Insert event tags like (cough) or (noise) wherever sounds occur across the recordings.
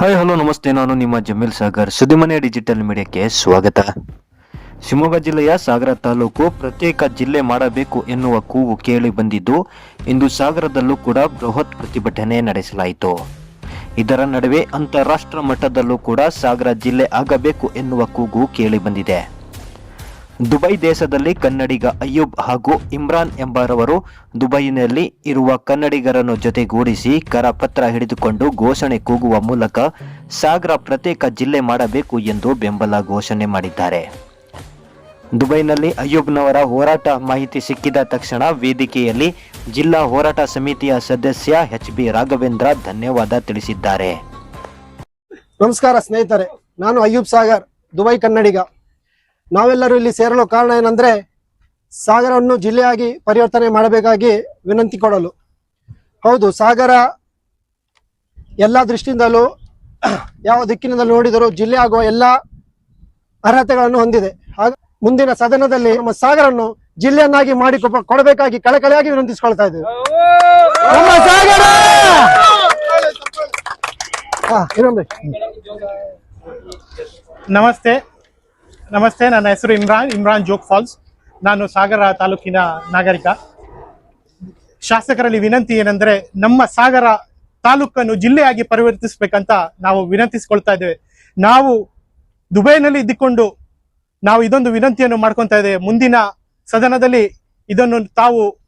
Hi hello ನಮಸ್ತೆ. ನಾನು ನಿಮ್ಮ ಜಮೀಲ್ ಸಾಗರ್. ಸುದ್ದಿಮನೆ ಡಿಜಿಟಲ್ ಮೀಡಿಯಾಕ್ಕೆ ಸ್ವಾಗತ. ಶಿವಮೊಗ್ಗ ಜಿಲ್ಲೆಯ ಸಾಗರ ತಾಲೂಕು ಪ್ರತ್ಯೇಕ ಜಿಲ್ಲೆ ಮಾಡಬೇಕು ಎನ್ನುವ ಕೂಗು ಕೇಳಿ ಬಂದಿದ್ದು, ಇಂದು ಸಾಗರದಲ್ಲೂ ಕೂಡ ಬೃಹತ್ ಪ್ರತಿಭಟನೆ ನಡೆಸಲಾಯಿತು. ಇದರ ನಡುವೆ ಅಂತಾರಾಷ್ಟ್ರ ಮಟ್ಟದಲ್ಲೂ ಕೂಡ ಸಾಗರ ಜಿಲ್ಲೆ ಆಗಬೇಕು ಎನ್ನುವ ಕೂಗು ಕೇಳಿ ಬಂದಿದೆ. ದುಬೈ ದೇಶದಲ್ಲಿ ಕನ್ನಡಿಗ ಅಯ್ಯೂಬ್ ಹಾಗೂ ಇಮ್ರಾನ್ ಎಂಬರವರು ದುಬೈನಲ್ಲಿ ಇರುವ ಕನ್ನಡಿಗರನ್ನು ಜೊತೆಗೂಡಿಸಿ ಕರಪತ್ರ ಹಿಡಿದುಕೊಂಡು ಘೋಷಣೆ ಕೂಗುವ ಮೂಲಕ ಸಾಗರ ಪ್ರತ್ಯೇಕ ಜಿಲ್ಲೆ ಮಾಡಬೇಕು ಎಂದು ಬೆಂಬಲ ಘೋಷಣೆ ಮಾಡಿದ್ದಾರೆ. ದುಬೈನಲ್ಲಿ ಅಯ್ಯೂಬ್ನವರ ಹೋರಾಟ ಮಾಹಿತಿ ಸಿಕ್ಕಿದ ತಕ್ಷಣ ವೇದಿಕೆಯಲ್ಲಿ ಜಿಲ್ಲಾ ಹೋರಾಟ ಸಮಿತಿಯ ಸದಸ್ಯ ಎಚ್ ಬಿ ರಾಘವೇಂದ್ರ ಧನ್ಯವಾದ ತಿಳಿಸಿದ್ದಾರೆ. ನಮಸ್ಕಾರ ಸ್ನೇಹಿತರೆ, ನಾನು ಅಯ್ಯೂಬ್ ಸಾಗರ್, ದುಬೈ ಕನ್ನಡಿಗ. ನಾವೆಲ್ಲರೂ ಇಲ್ಲಿ ಸೇರಲು ಕಾರಣ ಏನಂದ್ರೆ ಸಾಗರವನ್ನು ಜಿಲ್ಲೆಯಾಗಿ ಪರಿವರ್ತನೆ ಮಾಡಬೇಕಾಗಿ ವಿನಂತಿ ಕೊಡಲು. ಹೌದು, ಸಾಗರ ಎಲ್ಲ ದೃಷ್ಟಿಯಿಂದಲೂ (clears throat) ಯಾವ ದಿಕ್ಕಿನಿಂದಲೂ ನೋಡಿದರೂ ಜಿಲ್ಲೆ ಆಗುವ ಎಲ್ಲ ಅರ್ಹತೆಗಳನ್ನು ಹೊಂದಿದೆ. ಹಾಗ, ಮುಂದಿನ ಸದನದಲ್ಲಿ ನಮ್ಮ ಸಾಗರನ್ನು ಜಿಲ್ಲೆಯನ್ನಾಗಿ ಮಾಡಿ ಕೊಡಬೇಕಾಗಿ ಕಳಕಳಿಯಾಗಿ ವಿನಂತಿಸಿಕೊಳ್ತಾ ಇದ್ದೇವೆ. ನಮಸ್ತೆ. ನಮಸ್ತೆ, ನನ್ನ ಹೆಸರು ಇಮ್ರಾನ್ ಇಮ್ರಾನ್ ಜೋಗ್ ಫಾಲ್ಸ್. ನಾನು ಸಾಗರ ತಾಲೂಕಿನ ನಾಗರಿಕ. ಶಾಸಕರಲ್ಲಿ ವಿನಂತಿ ಏನಂದ್ರೆ, ನಮ್ಮ ಸಾಗರ ತಾಲೂಕನ್ನು ಜಿಲ್ಲೆಯಾಗಿ ಪರಿವರ್ತಿಸಬೇಕಂತ ನಾವು ವಿನಂತಿಸಿಕೊಳ್ತಾ ಇದ್ದೇವೆ. ನಾವು ದುಬೈನಲ್ಲಿ ಇದ್ದುಕೊಂಡು ನಾವು ಇದೊಂದು ವಿನಂತಿಯನ್ನು ಮಾಡ್ಕೊತಾ ಇದ್ದೇವೆ. ಮುಂದಿನ ಸದನದಲ್ಲಿ ಇದನ್ನು ತಾವು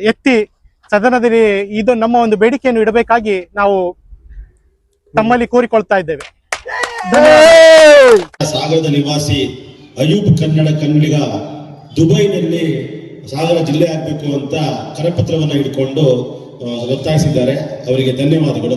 ಎತ್ತಿ ಸದನದಲ್ಲಿ ಇದು ನಮ್ಮ ಒಂದು ಬೇಡಿಕೆಯನ್ನು ಇಡಬೇಕಾಗಿ ನಾವು ತಮ್ಮಲ್ಲಿ ಕೋರಿಕೊಳ್ತಾ ಇದ್ದೇವೆ. ಸಾಗರದ ನಿವಾಸಿ ಅಯೂಬ್ ಕನ್ನಡ ಕನ್ನಡಿಗ ದುಬೈನಲ್ಲಿ ಸಾಗರ ಜಿಲ್ಲೆ ಆಗಬೇಕು ಅಂತ ಕರಪತ್ರವನ್ನ ಹಿಡ್ಕೊಂಡು ಒತ್ತಾಯಿಸಿದ್ದಾರೆ. ಅವರಿಗೆ ಧನ್ಯವಾದಗಳು.